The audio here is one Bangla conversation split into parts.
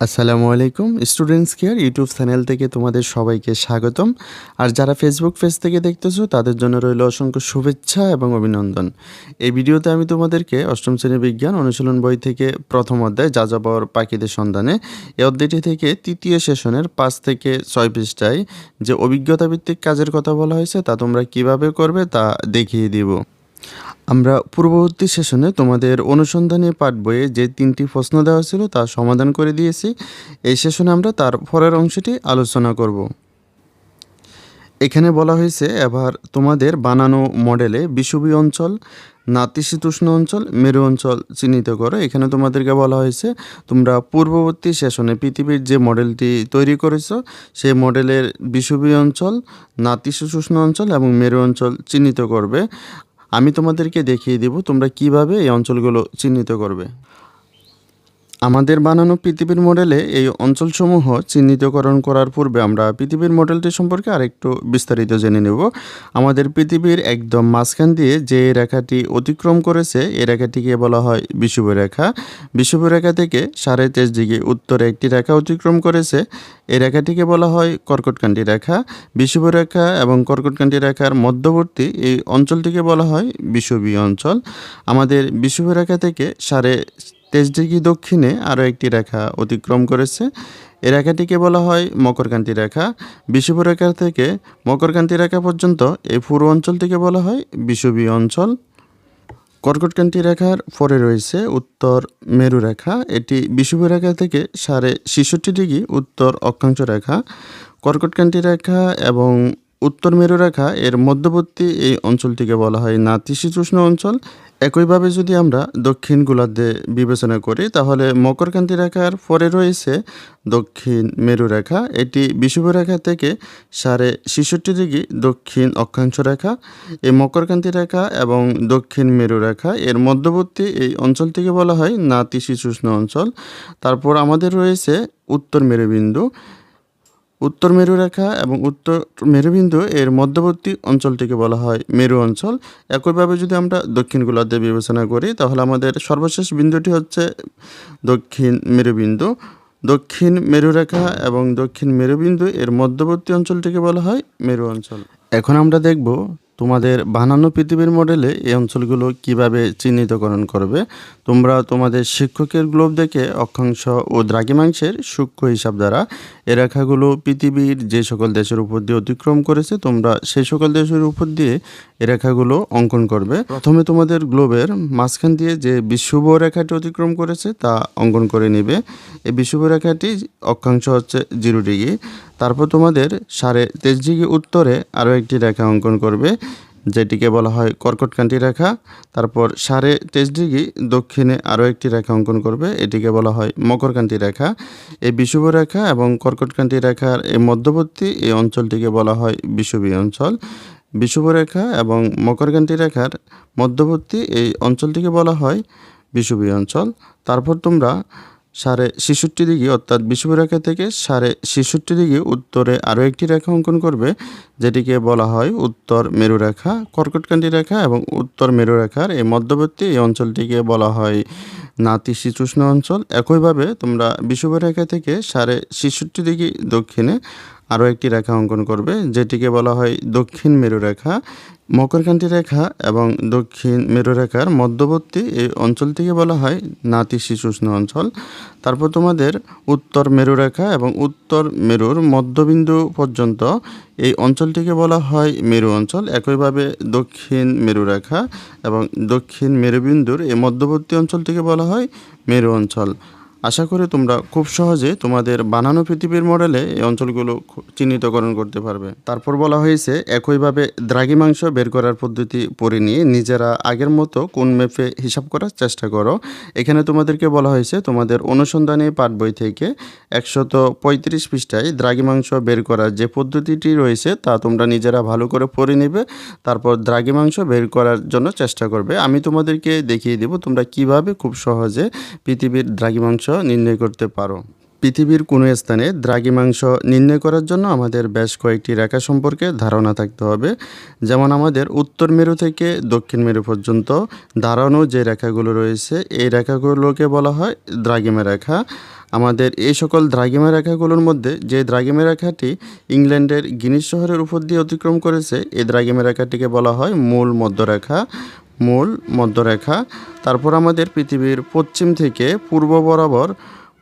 আসসালামু আলাইকুম স্টুডেন্টস কেয়ার ইউটিউব চ্যানেল থেকে তোমাদের সবাইকে স্বাগতম। আর যারা ফেসবুক পেজ থেকে দেখতেছো, তাদের জন্য রইল অসংখ্য শুভেচ্ছা এবং অভিনন্দন। এই ভিডিওতে আমি তোমাদেরকে অষ্টম শ্রেণি বিজ্ঞান অনুশীলন বই থেকে প্রথম অধ্যায় যাযাবর পাখিদের সন্ধানে এই অধ্যায়টি থেকে তৃতীয় সেশনের পাঁচ থেকে ছয় পৃষ্ঠায় যে অভিজ্ঞতা ভিত্তিক কাজের কথা বলা হয়েছে, তা তোমরা কীভাবে করবে তা দেখিয়ে দিব। আমরা পূর্ববর্তী সেশনে তোমাদের অনুসন্ধানী পাঠ বইয়ে যে তিনটি প্রশ্ন দেওয়া ছিল তা সমাধান করে দিয়েছি। এই সেশনে আমরা তার পরের অংশটি আলোচনা করব। এখানে বলা হয়েছে, এবার তোমাদের বানানো মডেলে বিষুবী অঞ্চল, নাতিশীতোষ্ণ অঞ্চল, মেরু অঞ্চল চিহ্নিত করো। এখানে তোমাদেরকে বলা হয়েছে, তোমরা পূর্ববর্তী সেশনে পৃথিবীর যে মডেলটি তৈরি করেছ, সেই মডেলের বিষুবী অঞ্চল, নাতিশীতোষ্ণ অঞ্চল এবং মেরু অঞ্চল চিহ্নিত করবে। আমি তোমাদেরকে দেখিয়ে দেব তোমরা কীভাবে এই অঞ্চলগুলো চিহ্নিত করবে। আমাদের বানানো পৃথিবীর মডেলে এই অঞ্চলসমূহ চিহ্নিতকরণ করার পূর্বে আমরা পৃথিবীর মডেলটি সম্পর্কে আরেকটু বিস্তারিত জেনে নেব। আমাদের পৃথিবীর একদম মাঝখান দিয়ে যে রেখাটি অতিক্রম করেছে এই রেখাটিকে বলা হয় বিষুব রেখা বিষুব রেখা থেকে সাড়ে তেইশ ডিগ্রি উত্তরে একটি রেখা অতিক্রম করেছে এই রেখাটিকে বলা হয় কর্কটকান্তি রেখা। বিষুব রেখা এবং কর্কটকান্তি রেখার মধ্যবর্তী এই অঞ্চলটিকে বলা হয় বিষুবীয় অঞ্চল। আমাদের বিষুব রেখা থেকে সাড়ে তেইশ ডিগ্রি দক্ষিণে আরও একটি রেখা অতিক্রম করেছে? এই রেখাটিকে বলা হয় মকরকান্তি রেখা। বিষুব রেখা থেকে মকরকান্তি রেখা পর্যন্ত এই পুরো অঞ্চলটিকে বলা হয় বিষুবীয় অঞ্চল। কর্কটকান্তি রেখার পরে রয়েছে উত্তর মেরু রেখা। এটি বিষুব রেখা থেকে সাড়ে ছেষট্টি ডিগ্রি উত্তর অক্ষাংশ রেখা। কর্কটকান্তি রেখা এবং উত্তর মেরু রেখা এর মধ্যবর্তী এই অঞ্চলটিকে বলা হয় নাতিশীতোষ্ণ অঞ্চল। একইভাবে যদি আমরা দক্ষিণ গোলার্ধে বিবেচনা করি, তাহলে মকরকান্তি রেখার পরে রয়েছে দক্ষিণ মেরু রেখা এটি বিষুব রেখা থেকে সাড়ে ছেষট্টি ডিগ্রি দক্ষিণ অক্ষাংশ রেখা। এই মকরকান্তি রেখা এবং দক্ষিণ মেরু রেখা এর মধ্যবর্তী এই অঞ্চলটিকে বলা হয় নাতিশীতোষ্ণ অঞ্চল। তারপর আমাদের রয়েছে উত্তর মেরুবিন্দু। উত্তর মেরু রেখা এবং উত্তর মেরুবিন্দু এর মধ্যবর্তী অঞ্চলটিকে বলা হয় মেরু অঞ্চল। একইভাবে যদি আমরা দক্ষিণ গোলার্ধে বিবেচনা করি, তাহলে আমাদের সর্বশেষ বিন্দুটি হচ্ছে দক্ষিণ মেরুবিন্দু। দক্ষিণ মেরু রেখা এবং দক্ষিণ মেরুবিন্দু এর মধ্যবর্তী অঞ্চলটিকে বলা হয় মেরু অঞ্চল। এখন আমরা দেখব তোমাদের বানানো পৃথিবীর মডেলে এই অঞ্চলগুলো কীভাবে চিহ্নিতকরণ করবে? তোমরা তোমাদের শিক্ষকের গ্লোব দেখে অক্ষাংশ ও দ্রাঘিমাংশের সূক্ষ্ম হিসাব দ্বারা এ রেখাগুলো পৃথিবীর যে সকল দেশের উপর দিয়ে অতিক্রম করেছে, তোমরা সেই সকল দেশের উপর দিয়ে এ রেখাগুলো অঙ্কন করবে। প্রথমে তোমাদের গ্লোবের মাঝখান দিয়ে যে বিষুব রেখাটি অতিক্রম করেছে, তা অঙ্কন করে নেবে। এই বিষুব রেখাটি অক্ষাংশ হচ্ছে জিরো ডিগ্রি। তারপর তোমাদের সাড়ে তেইশ ডিগ্রি উত্তরে আরও একটি রেখা অঙ্কন করবে, যেটিকে বলা হয় কর্কটকান্তি রেখা। তারপর সাড়ে তেইশ ডিগ্রি দক্ষিণে আরও একটি রেখা অঙ্কন করবে, এটিকে বলা হয় মকরকান্তি রেখা। এই বিষুব রেখা এবং কর্কটকান্তি রেখার এই মধ্যবর্তী এই অঞ্চলটিকে বলা হয় বিষুবী অঞ্চল। বিষুব রেখা এবং মকরকান্তি রেখার মধ্যবর্তী এই অঞ্চলটিকে বলা হয় বিষুবী অঞ্চল। তারপর তোমরা সাড়ে ছেষট্টি ডিগ্রি অর্থাৎ বিষুবী রেখা থেকে সাড়ে ছেষট্টি ডিগ্রি উত্তরে আরও একটি রেখা অঙ্কন করবে, যেটিকে বলা হয় উত্তর মেরু রেখা কর্কটকান্ডি রেখা এবং উত্তর মেরু রেখার এই মধ্যবর্তী এই অঞ্চলটিকে বলা হয় নাতিশীতোষ্ণ অঞ্চল। একইভাবে তোমরা বিষুবী রেখা থেকে সাড়ে ছেষট্টি ডিগ্রি দক্ষিণে আরও একটি রেখা অঙ্কন করবে, যেটিকে বলা হয় দক্ষিণ মেরু রেখা। মকরকান্তি রেখা এবং দক্ষিণ মেরু রেখার মধ্যবর্তী এই অঞ্চলটিকে বলা হয় নাতিশীতোষ্ণ অঞ্চল। তারপর তোমাদের উত্তর মেরু রেখা এবং উত্তর মেরুর মধ্যবিন্দু পর্যন্ত এই অঞ্চলটিকে বলা হয় মেরু অঞ্চল। একইভাবে দক্ষিণ মেরু রেখা এবং দক্ষিণ মেরুবিন্দুর এই মধ্যবর্তী অঞ্চলটিকে বলা হয় মেরু অঞ্চল। আশা করি তোমরা খুব সহজে তোমাদের বানানো পৃথিবীর মডেলে এই অঞ্চলগুলো চিহ্নিতকরণ করতে পারবে। তারপর বলা হয়েছে, একইভাবে দ্রাঘিমাংশ বের করার পদ্ধতি পড়ে নিয়ে নিজেরা আগের মতো কোন ম্যাপে হিসাব করার চেষ্টা করো। এখানে তোমাদেরকে বলা হয়েছে, তোমাদের অনুসন্ধানী পাঠ বই থেকে একশত পঁয়ত্রিশ পৃষ্ঠায় দ্রাঘিমাংশ বের করার যে পদ্ধতিটি রয়েছে, তা তোমরা নিজেরা ভালো করে পড়ে নেবে। তারপর দ্রাঘিমাংশ বের করার জন্য চেষ্টা করবে। আমি তোমাদেরকে দেখিয়ে দেব তোমরা কীভাবে খুব সহজে পৃথিবীর দ্রাঘিমাংশ নির্ণয় করতে পারো। পৃথিবীর কোনো স্থানে দ্রাঘিমাংশ নির্ণয় করার জন্য আমাদের বেশ কয়েকটি রেখা সম্পর্কে ধারণা থাকতে হবে। যেমন আমাদের উত্তর মেরু থেকে দক্ষিণ মেরু পর্যন্ত দাঁড়ানো যে রেখাগুলো রয়েছে, এই রেখাগুলোকে বলা হয় দ্রাঘিমা রেখা। আমাদের এই সকল দ্রাঘিমা রেখাগুলোর মধ্যে যে দ্রাঘিমা রেখাটি ইংল্যান্ডের গিনিস শহরের উপর দিয়ে অতিক্রম করেছে, এই দ্রাঘিমা রেখাটিকে বলা হয় মূল মধ্যরেখা। মূল, মধ্যরেখা। তারপর আমাদের পৃথিবীর পশ্চিম থেকে পূর্ব বরাবর,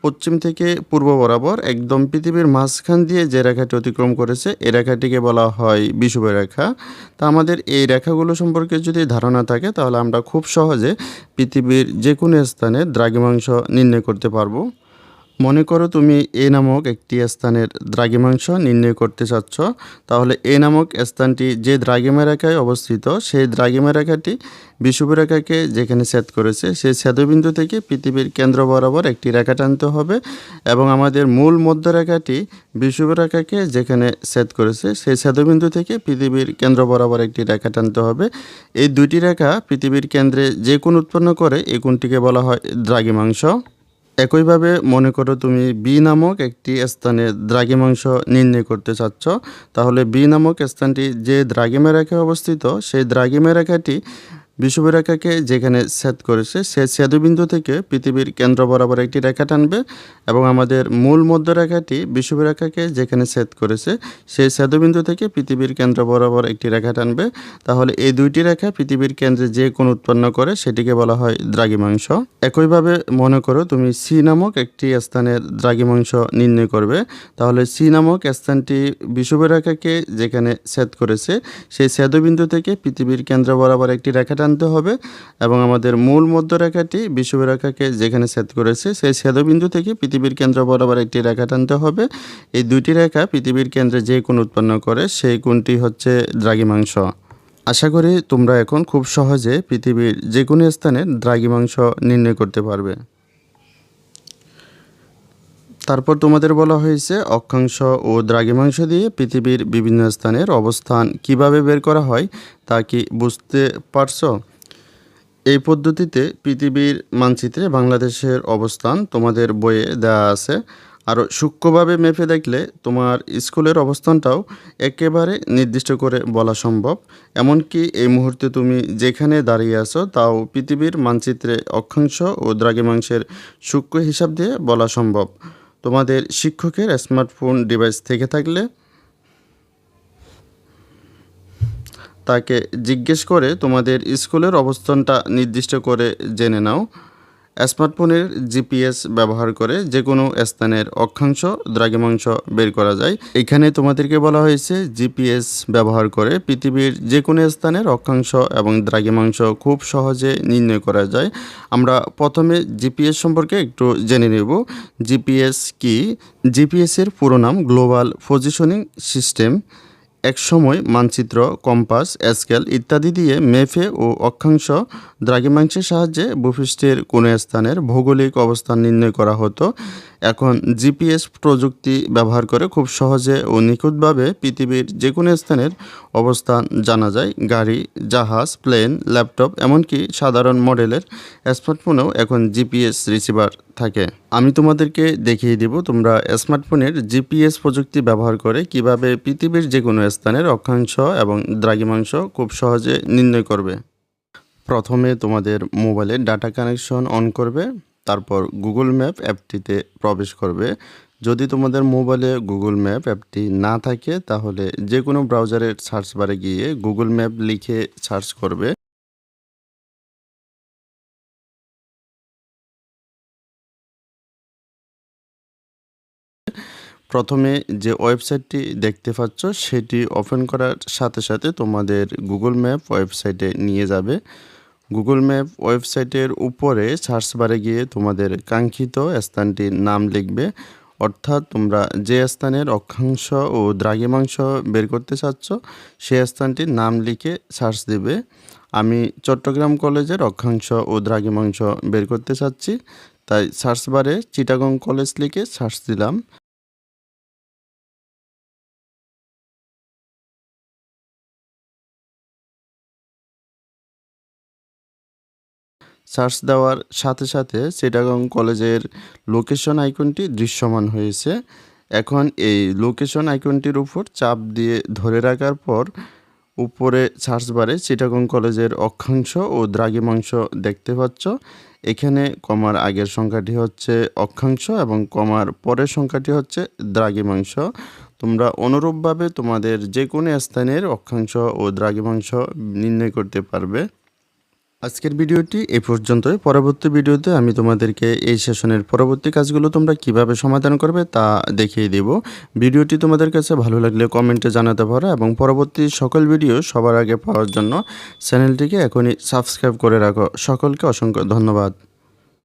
পশ্চিম থেকে পূর্ব বরাবর একদম পৃথিবীর মাঝখান দিয়ে যে রেখাটি অতিক্রম করেছে এই রেখাটিকে বলা হয় বিষুব রেখা। তা আমাদের এই রেখাগুলো সম্পর্কে যদি ধারণা থাকে, তাহলে আমরা খুব সহজে পৃথিবীর যে কোনো স্থানে দ্রাঘিমাংশ নির্ণয় করতে পারব। মনে করো তুমি এ নামক একটি স্থানের দ্রাঘিমাংশ নির্ণয় করতে চাচ্ছ, তাহলে এ নামক স্থানটি যে দ্রাঘিমা রেখায় অবস্থিত, সেই দ্রাঘিমা রেখাটি বিষুব রেখাকে যেখানে ছেদ করেছে, সেই ছেদবিন্দু থেকে পৃথিবীর কেন্দ্র বরাবর একটি রেখা টানতে হবে এবং আমাদের মূল মধ্যরেখাটি বিষুব রেখাকে যেখানে ছেদ করেছে, সেই ছেদবিন্দু থেকে পৃথিবীর কেন্দ্র বরাবর একটি রেখা টানতে হবে। এই দুইটি রেখা পৃথিবীর কেন্দ্রে যে কোণ উৎপন্ন করে, এই কোণটিকে বলা হয় দ্রাঘিমাংশ। একইভাবে মনে করো তুমি বি নামক একটি স্থানে দ্রাঘিমাংশ নির্ণয় করতে চাচ্ছ, তাহলে বি নামক স্থানটি যে দ্রাঘিমা রেখায় অবস্থিত, সেই দ্রাঘিমা রেখাটি বিষুব রেখাকে যেখানে ছেদ করেছে, সে ছেদবিন্দু থেকে পৃথিবীর কেন্দ্র বরাবর একটি রেখা টানবে এবং আমাদের মূল মধ্যরেখাটি বিষুব রেখাকে যেখানে ছেদ করেছে, সেই ছেদবিন্দু থেকে পৃথিবীর কেন্দ্র বরাবর একটি রেখা টানবে। তাহলে এই দুইটি রেখা পৃথিবীর কেন্দ্রে যে কোণ উৎপন্ন করে, সেটিকে বলা হয় দ্রাঘিমাংশ। একইভাবে মনে করো তুমি সি নামক একটি স্থানের দ্রাঘিমাংশ নির্ণয় করবে। তাহলে সি নামক স্থানটি বিষুব রেখাকে যেখানে ছেদ করেছে, সেই ছেদবিন্দু থেকে পৃথিবীর কেন্দ্র বরাবর একটি রেখা টানতে হবে এবং আমাদের মূল মধ্যরেখাটি বিষুবরেখাকে যেখানে ছেদ করেছে, সেই ছেদবিন্দু থেকে পৃথিবীর কেন্দ্র বরাবর একটি রেখা টানতে হবে। এই দুইটি রেখা পৃথিবীর কেন্দ্রে যে কোন উৎপন্ন করে, সেই কোনটি হচ্ছে দ্রাঘিমাংশ। আশা করি তোমরা এখন খুব সহজে পৃথিবীর যে কোনো স্থানে দ্রাঘিমাংশ নির্ণয় করতে পারবে। তারপর তোমাদের বলা হয়েছে, অক্ষাংশ ও দ্রাঘিমাংশ দিয়ে পৃথিবীর বিভিন্ন স্থানের অবস্থান কীভাবে বের করা হয় তা কি বুঝতে পারছ? এই পদ্ধতিতে পৃথিবীর মানচিত্রে বাংলাদেশের অবস্থান তোমাদের বইয়ে দেওয়া আছে। আরও সূক্ষ্মভাবে মেপে দেখলে তোমার স্কুলের অবস্থানটাও একেবারে নির্দিষ্ট করে বলা সম্ভব। এমনকি এই মুহূর্তে তুমি যেখানে দাঁড়িয়ে আছো তাও পৃথিবীর মানচিত্রে অক্ষাংশ ও দ্রাঘিমাংশের সূক্ষ্ম হিসাব দিয়ে বলা সম্ভব। তোমাদের শিক্ষকের স্মার্টফোন ডিভাইস থেকে থাকলে তাকে জিজ্ঞেস করে তোমাদের স্কুলের অবস্থানটা নির্দিষ্ট করে জেনে নাও। স্মার্টফোনের জিপিএস ব্যবহার করে যে কোনো স্থানের অক্ষাংশ, দ্রাঘিমাংশ বের করা যায়। এখানে তোমাদেরকে বলা হয়েছে জিপিএস ব্যবহার করে পৃথিবীর যে কোনো স্থানের অক্ষাংশ এবং দ্রাঘিমাংশ খুব সহজে নির্ণয় করা যায়। আমরা প্রথমে জিপিএস সম্পর্কে একটু জেনে নেব। জিপিএস কি? জিপিএসের পুরো নাম গ্লোবাল পজিশনিং সিস্টেম একসময় মানচিত্র, কম্পাস স্কেল ইত্যাদি দিয়ে মেফে ও অক্ষাংশ দ্রাঘিমাংশের সাহায্যে ভূপৃষ্ঠের কোনো স্থানের ভৌগোলিক অবস্থান নির্ণয় করা হতো। এখন জিপিএস প্রযুক্তি ব্যবহার করে খুব সহজে ও নিখুঁতভাবে পৃথিবীর যে কোনো স্থানের অবস্থান জানা যায়। গাড়ি, জাহাজ, প্লেন, ল্যাপটপ, এমনকি সাধারণ মডেলের স্মার্টফোনেও এখন জিপিএস রিসিভার থাকে। আমি তোমাদেরকে দেখিয়ে দিব তোমরা স্মার্টফোনের জিপিএস প্রযুক্তি ব্যবহার করে কীভাবে পৃথিবীর যে কোনো স্থানের অক্ষাংশ এবং দ্রাঘিমাংশ খুব সহজে নির্ণয় করবে। প্রথমে তোমাদের মোবাইলে ডাটা কানেকশন অন করবে। তারপর গুগল ম্যাপ অ্যাপটিতে প্রবেশ করবে। যদি তোমাদের মোবাইলে গুগল ম্যাপ অ্যাপটি না থাকে, তাহলে যে কোনো ব্রাউজারের সার্চ বারে গিয়ে গুগল ম্যাপ লিখে সার্চ করবে। প্রথমে যে ওয়েবসাইটটি দেখতে পাচ্ছ, সেটি ওপেন করার সাথে সাথে তোমাদের গুগল ম্যাপ ওয়েবসাইটে নিয়ে যাবে। গুগল ম্যাপ ওয়েবসাইটের উপরে সার্চ বারে গিয়ে তোমাদের কাঙ্ক্ষিত স্থানটির নাম লিখবে। অর্থাৎ তোমরা যে স্থানের অক্ষাংশ ও দ্রাঘিমাংশ বের করতে চাচ্ছ সেই স্থানটির নাম লিখে সার্চ দেবে। আমি চট্টগ্রাম কলেজের অক্ষাংশ ও দ্রাঘিমাংশ বের করতে চাচ্ছি, তাই সার্চ বারে চিটাগং কলেজ লিখে সার্চ দিলাম। সার্চ দেওয়ার সাথে সাথে চিটাগং কলেজের লোকেশন আইকনটি দৃশ্যমান হয়েছে। এখন এই লোকেশন আইকনটির উপর চাপ দিয়ে ধরে রাখার পর উপরে সার্চ বারে চিটাগং কলেজের অক্ষাংশ ও দ্রাঘিমাংশ দেখতে পাচ্ছ। এখানে কমার আগের সংখ্যাটি হচ্ছে অক্ষাংশ এবং কমার পরের সংখ্যাটি হচ্ছে দ্রাঘিমাংশ। তোমরা অনুরূপভাবে তোমাদের যে কোনো স্থানের অক্ষাংশ ও দ্রাঘিমাংশ নির্ণয় করতে পারবে। আজকের ভিডিওটি এই পর্যন্তই। পরবর্তী ভিডিওতে আমি তোমাদেরকে এই সেশনের পরবর্তী কাজগুলো তোমরা কীভাবে সমাধান করবে তা দেখিয়ে দেব। ভিডিওটি তোমাদের কাছে ভালো লাগলে কমেন্টে জানাতে পারো এবং পরবর্তী সকল ভিডিও সবার আগে পাওয়ার জন্য চ্যানেলটিকে এখনই সাবস্ক্রাইব করে রাখো। সকলকে অসংখ্য ধন্যবাদ।